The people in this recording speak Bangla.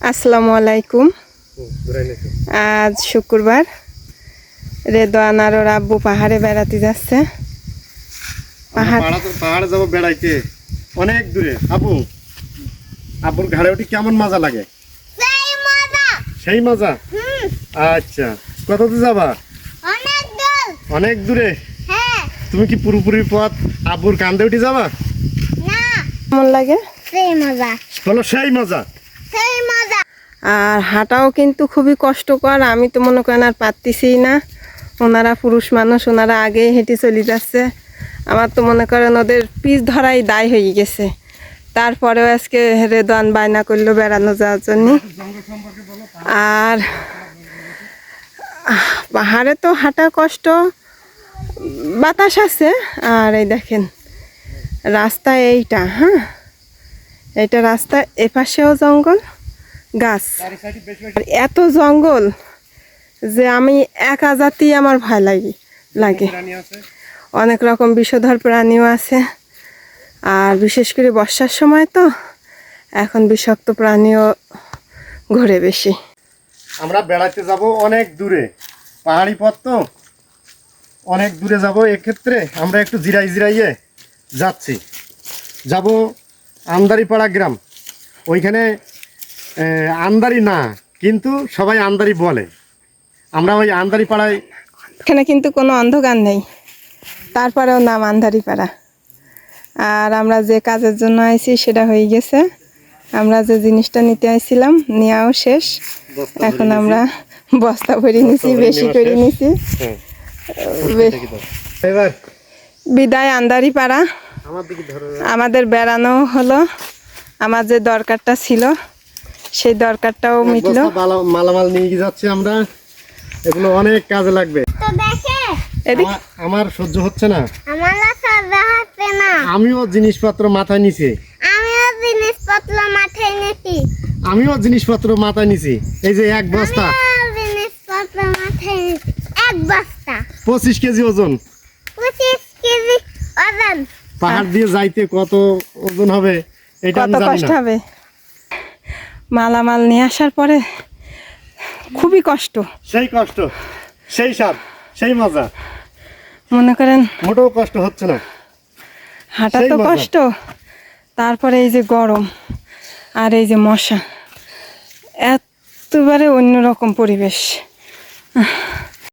আসসালামু আলাইকুম। আজ শুক্রবার। রেদওয়ান আর ওর আব্বু পাহাড়ে বেড়াতে যাচ্ছে। পাহাড় পাহাড়ে যাব বেড়াইতে। অনেক দূরে। আপু আপুর ঘাড়ে উঠি কেমন মজা লাগে? সেই মজা। সেই মজা? হুম। আচ্ছা। কত দূর যাবা? অনেক দূরে। হ্যাঁ। তুমি কি পুরোপুরি পথ আব্বুর কান্দে উঠে যাবা? কেমন লাগে? সেই মজা। বলো সেই মজা। আর হাঁটাও কিন্তু খুবই কষ্টকর, আমি তো মনে করেন আর পারতেছি না। ওনারা পুরুষ মানুষ, ওনারা আগে হেঁটে চলে যাচ্ছে। আমার তো মনে করেন ওদের পিস ধরাই দায় হয়ে গেছে। তারপরেও আজকে রেদওয়ান বায়না করল বেড়ানো যাওয়ার জন্য। আর পাহাড়ে তো হাঁটা কষ্ট, বাতাস আছে। আর এই দেখেন, রাস্তা এইটা হ্যাঁ? এইটা রাস্তা এপাশেও জঙ্গল, গাছ। এত জঙ্গল যে আমি একা জাতি আমার ভয় লাগে লাগে। অনেক রকম বিষধর প্রাণীও আছে। আর বিশেষ করে বর্ষার সময় তো এখন বিষাক্ত প্রাণীও ঘুরে বেশি। আমরা বেড়াতে যাব অনেক দূরে। পাহাড়ি পথ তো। অনেক দূরে যাব। এক্ষেত্রে আমরা একটু জিরাই জিরাইয়ে যাচ্ছি। যাব আমদারিপাড়া গ্রাম। ওইখানে আমদারি না কিন্তু সবাই আমদারি বলে। আমরা ওই আমদারিপাড়ায় এখানে কিন্তু কোনো অন্ধকার নেই। তারপরেও নাম আন্ধারিপাড়া আর আমরা যে কাজের জন্য আইছি সেটা হয়ে গেছে। আমরা যে জিনিসটা নিতে আইছিলাম নেওয়াও শেষ। এখন আমরা বস্তা ভরে নিছি বেশি করে। নিছি। হ্যাঁ, বিদায় আন্দারিপাড়া। আমাদের বেড়ানো হলো। আমার যে দরকারটা ছিল সেই দরকারটাও মিটলো। মালামাল নিয়ে যাচ্ছি আমরা? এগুলো অনেক কাজে লাগবে। তো দেখে। এদিক। আমার- সহ্য হচ্ছে না। আমিও জিনিসপত্র মাথায় নিছি। আমিও জিনিসপত্র মাথায় নিছি। আমিও জিনিসপত্র মাথায় নিছি। এই যে এক বস্তা। জিনিসপত্র মাথায় নিছি। এক বস্তা। পঁচিশ কেজি ওজন পঁচিশ কেজি ওজন। পাহাড় দিয়ে যাইতে কত ওজন হবে এটা আমি কত কষ্ট হবে? মালামাল নিয়ে আসার পরে খুবই কষ্ট। সেই কষ্ট সেই স্বাদ সেই মজা। মনে করেন মোটেও কষ্ট হচ্ছে না। হাঁটা তো কষ্ট তারপরে এই যে গরম আর এই যে মশা এতবারে অন্যরকম পরিবেশ।